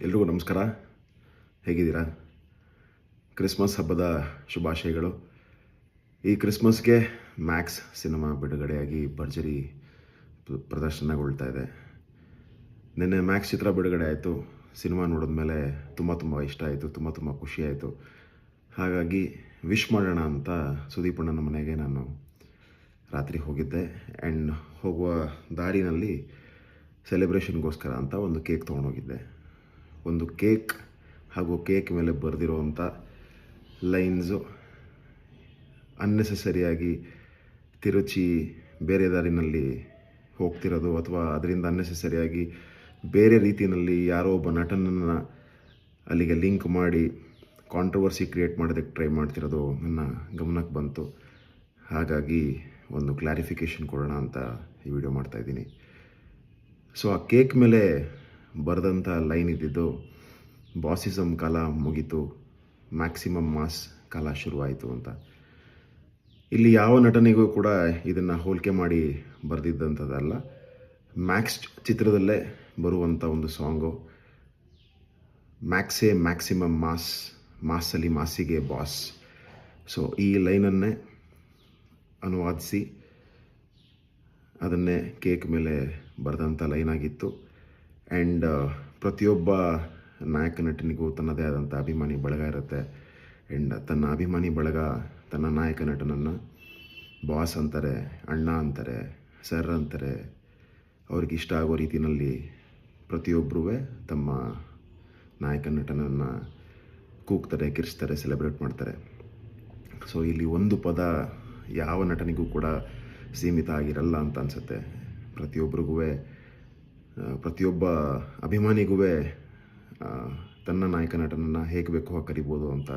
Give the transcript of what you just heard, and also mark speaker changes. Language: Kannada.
Speaker 1: ಎಲ್ರಿಗೂ ನಮಸ್ಕಾರ. ಹೇಗಿದ್ದೀರಾ? ಕ್ರಿಸ್ಮಸ್ ಹಬ್ಬದ ಶುಭಾಶಯಗಳು. ಈ ಕ್ರಿಸ್ಮಸ್ಗೆ ಮ್ಯಾಕ್ಸ್ ಸಿನಿಮಾ ಬಿಡುಗಡೆಯಾಗಿ ಭರ್ಜರಿ ಪ್ರ- ಪ್ರದರ್ಶನಗೊಳ್ತಾ ಇದೆ. ನಿನ್ನೆ ಮ್ಯಾಕ್ಸ್ ಚಿತ್ರ ಬಿಡುಗಡೆ ಆಯಿತು. ಸಿನಿಮಾ ನೋಡಿದ ಮೇಲೆ ತುಂಬ ತುಂಬ ಇಷ್ಟ ಆಯಿತು, ತುಂಬ ತುಂಬ ಖುಷಿ ಆಯಿತು. ಹಾಗಾಗಿ ವಿಶ್ ಮಾಡೋಣ ಅಂತ ಸುದೀಪಣ್ಣನ ಮನೆಗೆ ನಾನು ರಾತ್ರಿ ಹೋಗಿದ್ದೆ. ಆ್ಯಂಡ್ ಹೋಗುವ ದಾರಿನಲ್ಲಿ ಸೆಲೆಬ್ರೇಷನ್ಗೋಸ್ಕರ ಅಂತ ಒಂದು ಕೇಕ್ ತೊಗೊಂಡೋಗಿದ್ದೆ. ಒಂದು ಕೇಕ್ ಹಾಗೂ ಕೇಕ್ ಮೇಲೆ ಬರೆದಿರುವಂಥ ಲೈನ್ಸು. ಅನ್ನೆಸೆಸರಿಯಾಗಿ ತಿರುಚಿ ಬೇರೆ ದಾರಿನಲ್ಲಿ ಹೋಗ್ತಿರೋದು ಅಥವಾ ಅದರಿಂದ ಅನ್ನೆಸೆಸರಿಯಾಗಿ ಬೇರೆ ರೀತಿಯಲ್ಲಿ ಯಾರೋ ಒಬ್ಬ ನಟನನ್ನು ಅಲ್ಲಿಗೆ ಲಿಂಕ್ ಮಾಡಿ ಕಾಂಟ್ರವರ್ಸಿ ಕ್ರಿಯೇಟ್ ಮಾಡೋದಕ್ಕೆ ಟ್ರೈ ಮಾಡ್ತಿರೋದು ನನ್ನ ಗಮನಕ್ಕೆ ಬಂತು. ಹಾಗಾಗಿ ಒಂದು ಕ್ಲಾರಿಫಿಕೇಷನ್ ಕೊಡೋಣ ಅಂತ ಈ ವಿಡಿಯೋ ಮಾಡ್ತಾಯಿದ್ದೀನಿ ಸೊ ಆ ಕೇಕ್ ಮೇಲೆ ಬರೆದಂಥ ಲೈನ್ ಇದ್ದಿದ್ದು ಬಾಸಿಸಮ್ ಕಾಲ ಮುಗೀತು ಮ್ಯಾಕ್ಸಿಮಮ್ ಮಾಸ್ ಕಾಲ ಶುರುವಾಯಿತು ಅಂತ. ಇಲ್ಲಿ ಯಾವ ನಟನೆಗೂ ಕೂಡ ಇದನ್ನು ಹೋಲಿಕೆ ಮಾಡಿ ಬರೆದಿದ್ದಂಥದ್ದಲ್ಲ. ಮ್ಯಾಕ್ಸ್ ಚಿತ್ರದಲ್ಲೇ ಬರುವಂಥ ಒಂದು ಸಾಂಗು. ಮ್ಯಾಕ್ಸೇ ಮ್ಯಾಕ್ಸಿಮಮ್ ಮಾಸ್, ಮಾಸಲ್ಲಿ ಮಾಸಿಗೆ ಬಾಸ್ ಸೊ, ಈ ಲೈನನ್ನೇ ಅನುವಾದಿಸಿ ಅದನ್ನೇ ಕೇಕ್ ಮೇಲೆ ಬರೆದಂಥ ಲೈನ್ ಆಗಿತ್ತು. ಆ್ಯಂಡ್ ಪ್ರತಿಯೊಬ್ಬ ನಾಯಕ ನಟನಿಗೂ ತನ್ನದೇ ಆದಂಥ ಅಭಿಮಾನಿ ಬಳಗ ಇರುತ್ತೆ. ಆ್ಯಂಡ್ ತನ್ನ ಅಭಿಮಾನಿ ಬಳಗ ತನ್ನ ನಾಯಕ ನಟನನ್ನು ಬಾಸ್ ಅಂತಾರೆ, ಅಣ್ಣ ಅಂತಾರೆ ಸರ್ ಅಂತಾರೆ. ಅವ್ರಿಗೆ ಇಷ್ಟ ಆಗೋ ರೀತಿಯಲ್ಲಿ ಪ್ರತಿಯೊಬ್ಬರೂ ತಮ್ಮ ನಾಯಕ ನಟನನ್ನು ಕೂಗ್ತಾರೆ ಕಿರ್ಸ್ತಾರೆ ಸೆಲೆಬ್ರೇಟ್ ಮಾಡ್ತಾರೆ. ಸೊ ಇಲ್ಲಿ ಒಂದು ಪದ ಯಾವ ನಟನಿಗೂ ಕೂಡ ಸೀಮಿತ ಆಗಿರಲ್ಲ ಅಂತ ಅನಿಸುತ್ತೆ. ಪ್ರತಿಯೊಬ್ಬರಿಗೂ ಪ್ರತಿಯೊಬ್ಬ ಅಭಿಮಾನಿಗೂ ತನ್ನ ನಾಯಕ ನಟನನ್ನು ಹೇಗೆ ಬೇಕೋ ಕರಿಬೋದು ಅಂತ